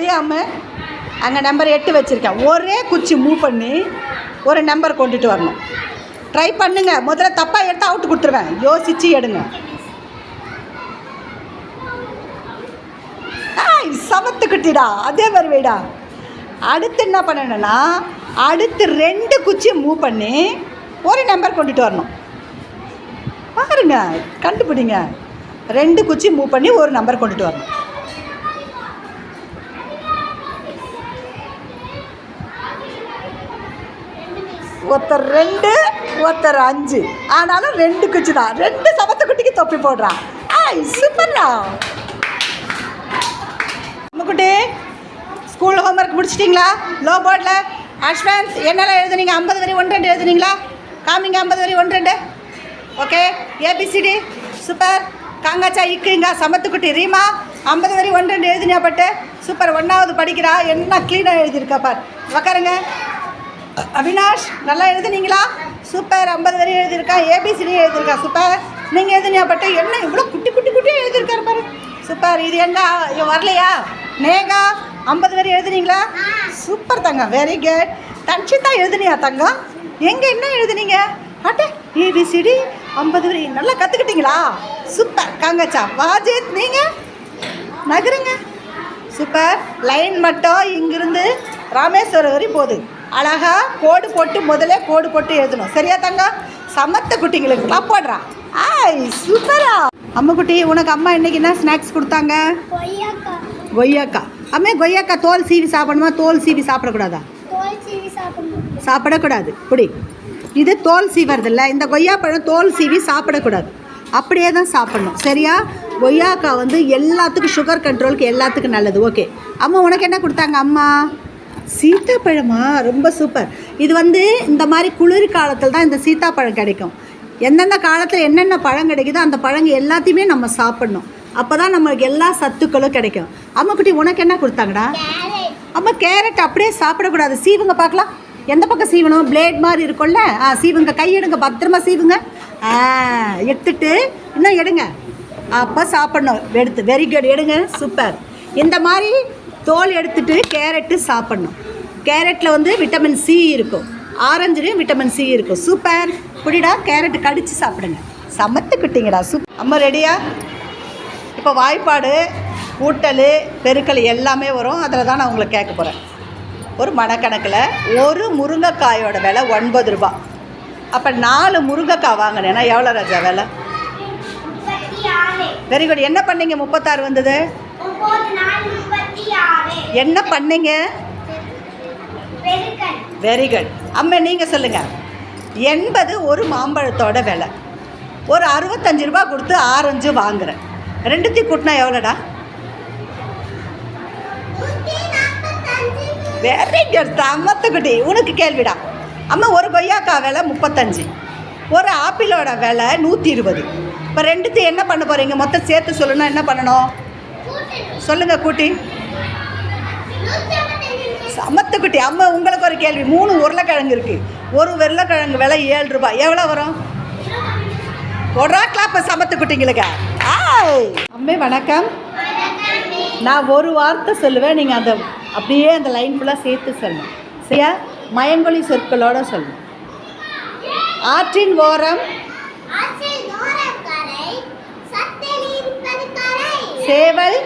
முடியாமல் அங்கே நம்பர் எட்டு வச்சுருக்கேன். ஒரே குச்சி மூவ் பண்ணி ஒரு நம்பர் கொண்டுட்டு வரணும். ட்ரை பண்ணுங்க. முதல்ல தப்பாக எடுத்து அவுட் கொடுத்துருவேன். யோசித்து எடுங்க. ஆய் அதே மாதிரி அடுத்து என்ன பண்ணணும்னா அடுத்து ரெண்டு குச்சி மூவ் பண்ணி ஒரு நம்பர் கொண்டுட்டு வரணும். பாருங்க கண்டுபிடிங்க. ரெண்டு குச்சி மூவ் பண்ணி ஒரு நம்பர் கொண்டுட்டு வரணும். ஒருத்தர் ரெண்டு ஒருத்தர் அஞ்சு. ஆனாலும் ரெண்டு குச்சி தான். ரெண்டு சமத்து குட்டிக்கு தொப்பி போடுறான். ஆய் சூப்பர்ண்ணா அம்முக்குட்டி ஸ்கூல் ஹோம்ஒர்க் முடிச்சிட்டிங்களா? லோ. போர்டில் அஷ்வான்ஸ் என்னெல்லாம் எழுதுனீங்க? ஐம்பது வரி ஒன்று ரெண்டு எழுதுனீங்களா? காமிங்க ஐம்பது வரி ஒன்று ரெண்டு. Okay A B C D super காங்காச்சா இக்குங்க. சமத்துக்குட்டி ரீமா. ஐம்பது வரி ஒன்று ரெண்டு எழுதினியா பட்டு? சூப்பர் ஒன்றாவது படிக்கிறா. என்ன க்ளீனாக எழுதியிருக்கா பார். உக்காருங்க. அவினாஷ் நல்லா எழுதுனீங்களா? சூப்பர். ஐம்பது வரி எழுதியிருக்கா. ஏபிசிடி எழுதியிருக்கா. சூப்பர். நீங்கள் எழுதுனியா பட்டு? என்ன இவ்வளோ குட்டி குட்டி குட்டியாக எழுதியிருக்காரு பாரு. சூப்பர். இது எங்க? வரலையா? நேகா ஐம்பது வரி எழுதுனீங்களா? சூப்பர் தங்கம் வெரி குட் தன்ஷிதா எழுதுனியா தங்கம் எங்கே என்ன எழுதுனீங்க? அட்டே ஏபிசிடி ஐம்பது வரி. நல்லா கற்றுக்கிட்டீங்களா சூப்பர். காங்கச்சா. வாஜித் நீங்கள் நகருங்க. சூப்பர். லைன் மட்டும் இங்கிருந்து ராமேஸ்வரம் வரை போகுது. அழகா கோடு போட்டு முதல்ல கோடு போட்டு எழுதணும். சரியா தங்கம்? சமத்த குட்டிங்களுக்கு. போடுறான் ஆய் சூப்பரா. அம்முக்குட்டி உனக்கு அம்மா இன்னைக்கு என்ன ஸ்நாக்ஸ் கொடுத்தாங்க? கொய்யாக்கா. கொய்யாக்கா. அம்மே கொய்யாக்கா தோல் சீவி சாப்பிடணுமா? தோல் சீவி சாப்பிடக்கூடாதா? சாப்பிடக்கூடாது. இப்படி இது தோல் சீவறதில்ல. இந்த கொய்யாப்பழம் தோல் சீவி சாப்பிடக்கூடாது. அப்படியே தான் சாப்பிடணும். சரியா? கொய்யாக்காய் வந்து எல்லாத்துக்கும் சுகர் கண்ட்ரோலுக்கு எல்லாத்துக்கும் நல்லது. ஓகே அம்மா உனக்கு என்ன கொடுத்தாங்க அம்மா? சீத்தாப்பழமா? ரொம்ப சூப்பர் இது வந்து இந்த மாதிரி குளிர் காலத்தில் தான் இந்த சீத்தாப்பழம் கிடைக்கும். எந்தெந்த காலத்தில் என்னென்ன பழம் கிடைக்குதோ அந்த பழங்க எல்லாத்தையுமே நம்ம சாப்பிடணும். அப்போ தான் நம்மளுக்கு எல்லா சத்துக்களும் கிடைக்கும். அம்மாக்குட்டி உனக்கு என்ன கொடுத்தாங்கடா? அம்மா கேரட் அப்படியே சாப்பிடக்கூடாது. சீவுங்க பார்க்கலாம். எந்த பக்கம் சீவணும்? பிளேட் மாதிரி இருக்கும்ல? ஆ சீவுங்க. கை எடுங்க. பத்திரமா சீவுங்க. ஆ எடுத்துட்டு இன்னும் எடுங்க. அப்போ சாப்பிடணும். எடுத்து வெரி குட் எடுங்க. சூப்பர் இந்த மாதிரி தோல் எடுத்துட்டு கேரட்டு சாப்பிடணும். கேரட்டில் வந்து விட்டமின் சி இருக்கும். ஆரஞ்சுலேயும் விட்டமின் சி இருக்கும். சூப்பர் புடிடா கேரட் கடிச்சு சாப்பிடுங்க. சமத்துக்கிட்டீங்கடா சூப் அம்மா ரெடியா இப்போ வாய்ப்பாடு கூட்டல் பெருக்கல் எல்லாமே வரும். அதில் தான் நான் உங்களை கேட்க போகிறேன் ஒரு மணக்கணக்கில் ஒரு முருங்கைக்காயோட விலை ஒன்பது ரூபாய் அப்போ நாலு முருங்கைக்காய் வாங்கினேன்னா எவ்வளோ ராஜா விலை? வெரி குட் என்ன பண்ணீங்க? முப்பத்தாறு வந்தது? என்ன பண்ணீங்க? வெரி குட் அம்மா நீங்கள் சொல்லுங்கள் எண்பது ஒரு மாம்பழத்தோட விலை. ஒரு அறுபத்தஞ்சு ரூபா கொடுத்து ஆரஞ்சு வாங்குறேன். ரெண்டுத்தையும் கூட்டினா எவ்வளோடா? வெரி குட் தம்மத்துக்குட்டி உனக்கு கேள்விடா. அம்மா ஒரு கொய்யாக்காய் விலை முப்பத்தஞ்சு. ஒரு ஆப்பிளோட விலை நூற்றி இருபது. இப்போ ரெண்டுத்தையும் என்ன பண்ண போகிறீங்க மொத்தம் சேர்த்து சொல்லணும்னா என்ன பண்ணணும்? சொல்லுங்கள் கூட்டி. சமத்துக்குட்டி அம்மா உங்களுக்கு ஒரு கேள்வி. மூணு உருளைக்கிழங்கு இருக்குது ஒரு உருளைக்கிழங்கு விலை ஏழு ரூபாய். எவ்வளோ வரும்? ஒரு கிளாப்ப சமத்துக்குட்டிங்களுக்கு ஆய்! அம்மே வணக்கம். நான் ஒரு வார்த்தை சொல்லுவேன். நீங்கள் அந்த அப்படியே அந்த லைன் ஃபுல்லாக சேர்த்து சொல்லணும். சரியா? மயங்கொலி சொற்களோட சொல்லணும். ஆற்றின் ஓரம். சேவல்.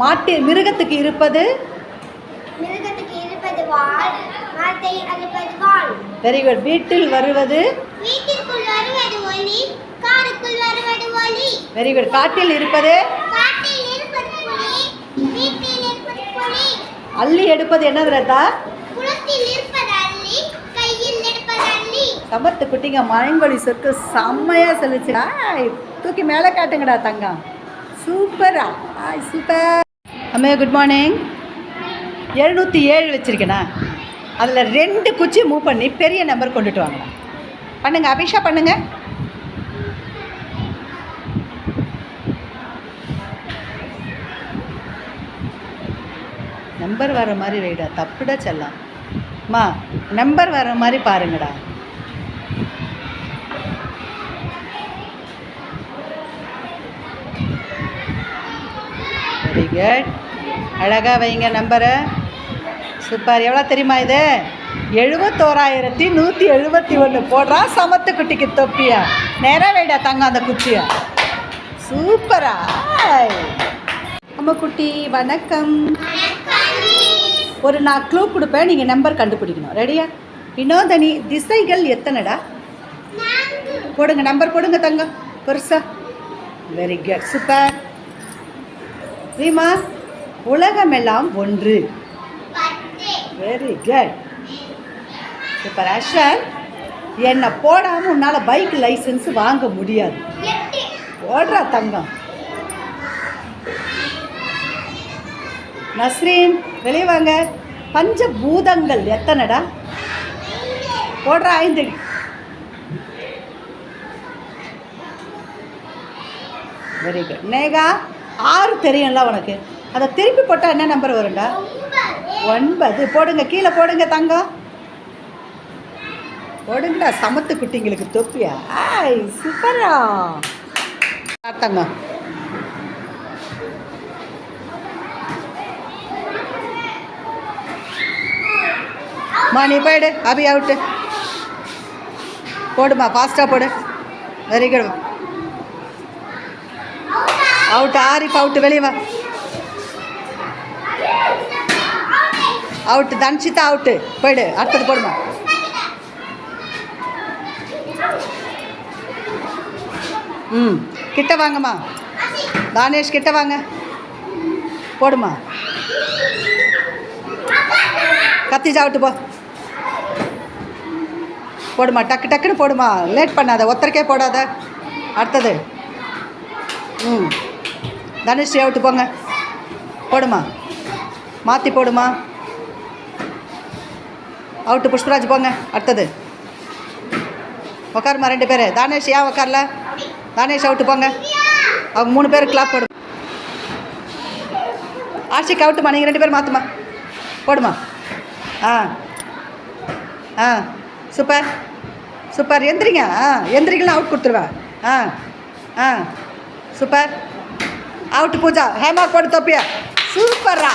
மாட்டு மிருகத்துக்கு இருப்பது? மிருகத்துக்கு இருப்பது வாள் மாட்டை அழுப்பது வாள். வெரி குட் வீட்டில் வருவது? வீட்டிற்குள் வருவது ஒலி காருக்குள் வருவது ஒலி வெரி குட் காட்டில் இருப்பது? காட்டில் இருப்பது புலி வீட்டில் இருப்பது புலி அள்ளி எடுப்பது என்னது ரத்தா குளத்தில் இருப்பது அள்ளி கையில் எடுப்பது அள்ளி. சமத்து குட்டிங்க மயங்கொழி சொற்கு செம்மையாக சொல்லிச்சு. தூக்கி மேலே காட்டுங்கடா தங்கம். சூப்பரா. ஆய் சூப்பர். அம்மே குட் மார்னிங் எழுநூற்றி ஏழு வச்சுருக்கேண்ணா அதில் ரெண்டு குச்சி மூவ் பண்ணி பெரிய நம்பர் கொண்டுட்டு வாங்க. பண்ணுங்கள் அபிஷா பண்ணுங்கள் நம்பர் வர மாதிரி ரைடா தப்புடா செல்லாம். அம்மா நம்பர் வர மாதிரி பாருங்கடா. வெரி குட் அழகாக வைங்க நம்பரை சூப்பர். எவ்வளோ தெரியுமா இது? எழுபத்தோராயிரத்தி நூற்றி எழுபத்தி ஒன்று போடுறா சமத்து குட்டிக்கு தொப்பியா. நேராக வைடா தங்க அந்த குச்சியா. சூப்பரா. அம்மா குட்டி வணக்கம். ஒரு நான் க்ளூ கொடுப்பேன். நீங்கள் நம்பர் கண்டுபிடிக்கணும். ரெடியா வினோதனி திசைகள் எத்தனைடா? போடுங்க நம்பர் போடுங்க தங்கம். பெருசா. Very good super. ரீமா உலகமெல்லாம் ஒன்று. வெரி குட் சூப்பர் அஸ்வன் என்னை போடாமல் உன்னால் பைக் லைசன்ஸ் வாங்க முடியாது. ஓடுறா தங்கம். நஸ்ரீன் வெளியே வாங்க. பஞ்சபூதங்கள் எத்தனைடா? போடுறா ஐந்து. வெரி குட் நேகா ஆறு தெரியும்ல உனக்கு. அதை திருப்பி போட்டால் என்ன நம்பர் வரும்டா? ஒன்பது. போடுங்க கீழே போடுங்க தங்கம். போடுங்கடா சமத்து குட்டிங்களுக்கு தொப்பியா? ஆய் சூப்பரா. தங்கம். மா நீ போயிடு. அபி அவுட்டு போடுமா ஃபாஸ்ட்டாக போடு. Very good out Arif out வெளியே வா. அவுட்டு தன்ஷிதா அவுட்டு போயிடு அடுத்தது போடுமா? ம் கிட்ட வாங்கம்மா. தானேஷ் கிட்ட வாங்க. போடுமா? கத்திஜா அவுட்டு போ. போடுமா டக்கு டக்குன்னு போடுமா. லேட் பண்ணாத ஒத்தருக்கே போடாத. அடுத்தது. ம். தனுஷ்ரீ அவுட்டு போங்க. போடுமா? மாற்றி போடுமா? அவுட்டு புஷ்பராஜ் போங்க. அடுத்தது. உக்காருமா ரெண்டு பேர். தானேஷ் ஏன் உக்காரல? தானேஷ் அவுட்டு போங்க. அவங்க மூணு பேர் கிளாப் போடும் ஆர்ச்சிக்கு அவுட்டுமா நீங்கள் ரெண்டு பேர் மாற்றுமா போடுமா? ஆ. ஆ. சூப்பர் சூப்பர் எந்திரிங்க. ஆ. எந்திரிக்கலாம் அவுட் கொடுத்துருவேன் ஆ. ஆ. சூப்பர் அவுட்டு பூஜா ஹேமா போடு தொப்பியா சூப்பர்ரா